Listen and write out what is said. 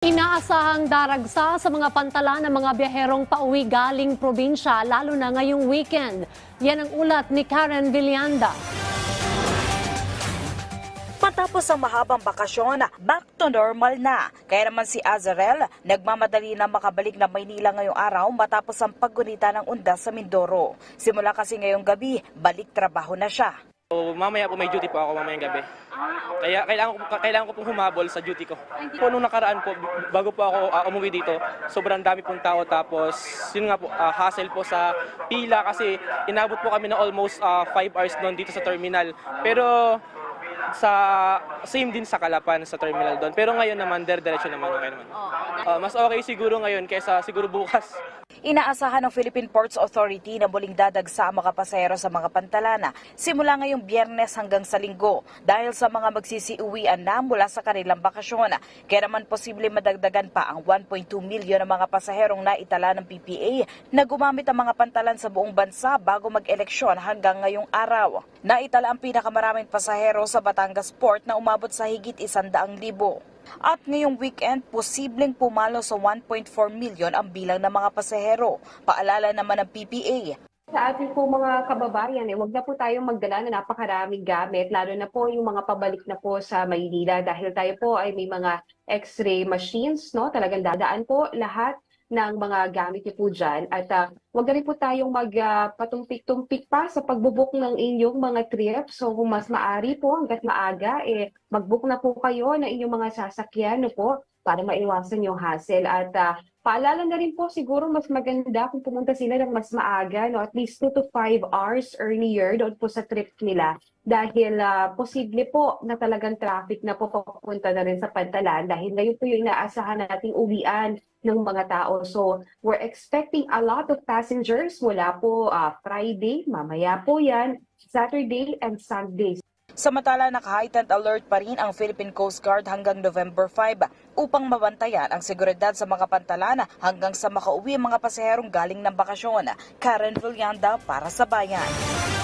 Inaasahang daragsa sa mga pantala ng mga biyaherong pauwi galing probinsya lalo na ngayong weekend. Yan ang ulat ni Karen Villanda. Matapos ang mahabang bakasyon, back to normal na. Kaya naman si Azarel, nagmamadali na makabalik na Maynila ngayong araw matapos ang paggunita ng undas sa Mindoro. Simula kasi ngayong gabi, balik trabaho na siya. So, mamaya po may duty po ako mamayang gabi. Kaya kailangan ko, kailangan ko pong humabol sa duty ko. Po nung nakaraan po, bago po ako ah, umuwi dito, sobrang dami pong tao tapos yun nga po, ah, hassle po sa pila kasi inabot po kami na almost 5 hours noon dito sa terminal. Pero sa same din sa Kalapan sa terminal doon. Pero ngayon naman, dire-diretso naman okay naman. Ah, mas okay siguro ngayon kaysa siguro bukas. Inaasahan ng Philippine Ports Authority na muling dadagsa ang mga pasahero sa mga pantalana simula ngayong biyernes hanggang sa linggo dahil sa mga magsisiuwian na mula sa kanilang bakasyon. Kaya naman posible madagdagan pa ang 1.2 milyon ng mga pasaherong naitala ng PPA na gumamit ang mga pantalan sa buong bansa bago mag-eleksyon hanggang ngayong araw. Naitala ang pinakamaraming pasahero sa Batangas Port na umabot sa higit 100,000. At ngayong weekend, posibleng pumalo sa 1.4 milyon ang bilang ng mga pasahero. Paalala naman ng PPA, Sa ating po mga kababayan, eh, wag na po tayong magdala na napakaraming gamit, lalo na po yung mga pabalik na po sa Maynila dahil tayo po ay may mga x-ray machines, no? Talagang dadaan po lahat ng mga gamit niyo po dyan. At ah, wag na rin po tayong magpatumpik-tumpik pa sa pagbubook ng inyong mga trip. So kung mas maari po hanggat maaga, eh, mag-book na po kayo ng inyong mga sasakyan no po para maiwasan yung hassle. At ah, Paalala na rin po siguro mas maganda kung pumunta sila ng mas maaga, no? at least 2 to 5 hours earlier doon po sa trip nila. Dahil ah, posible po na talagang traffic na po papunta na rin sa Pantalan dahil ngayon po yung inaasahan nating uwian ng mga tao. So we're expecting a lot of passengers mula po ah, Friday, mamaya po yan, Saturday and Sunday. Samantala, naka-heightened alert pa rin ang Philippine Coast Guard hanggang November 5 upang mabantayan ang seguridad sa mga pantalana hanggang sa makauwi ang mga pasaherong galing ng bakasyon. Karen Villanda para sa Bayan.